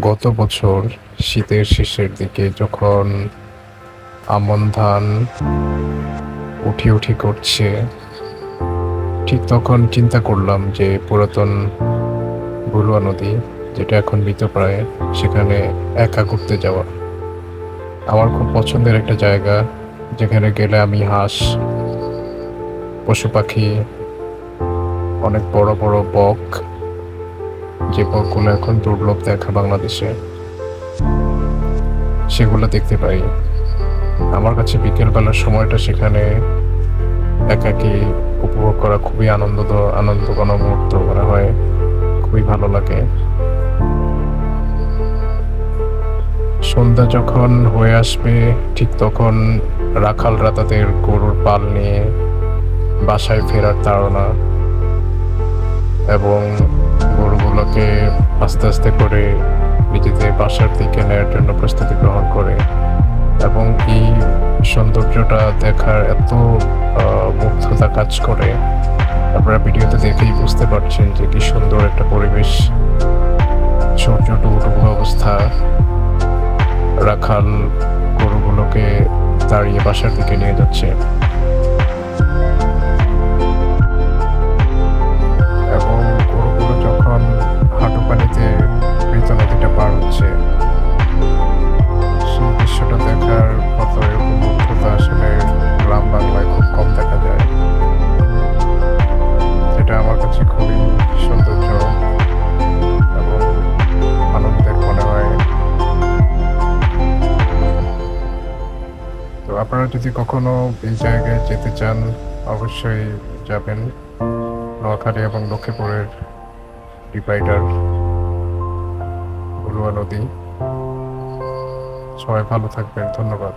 গত বছর শীতের শেষের দিকে যখন আমন ধান উঠি উঠি করছে, ঠিক তখন চিন্তা করলাম যে পুরাতন ভুলুয়া নদী, যেটা এখন মৃতপ্রায়, সেখানে একা ঘুরতে যাওয়া। আমার খুব পছন্দের একটা জায়গা, যেখানে গেলে আমি হাঁস, পশু পাখি, অনেক বড় বড় বক যে বকগুলো এখন দুর্লভ দেখা বাংলাদেশে, সেগুলো দেখতে পাই। আমার কাছে বিকেলবেলার সময়টা সেখানে একাকি উপভোগ করা খুবই আনন্দ আনন্দঘন মুহূর্ত মনে হয়, খুবই ভালো লাগে। সন্ধ্যা যখন হয়ে আসবে, ঠিক তখন রাখালরা তাদের গরুর পাল নিয়ে বাসায় ফেরার তাড়না এবং গরুগুলোকে আস্তে আস্তে করে নিজেদের বাসার দিকে নেওয়ার জন্য প্রস্তুতি গ্রহণ করে এবং এই সৌন্দর্যটা দেখার এত মুগ্ধতা কাজ করে। আপনারা ভিডিওতে দেখেই বুঝতে পারছেন যে কি সুন্দর একটা পরিবেশ, সূর্য ডুবুডুবু অবস্থা, রাখাল গরুগুলোকে দাঁড়িয়ে বাসার দিকে নিয়ে যাচ্ছে। তো আপনারা যদি কখনো এই জায়গায় যেতে চান, অবশ্যই যাবেন। নোয়াখালী এবং লক্ষ্মীপুরের ডিভাইডার ভুলুয়া নদী। সবাই ভালো থাকবেন। ধন্যবাদ।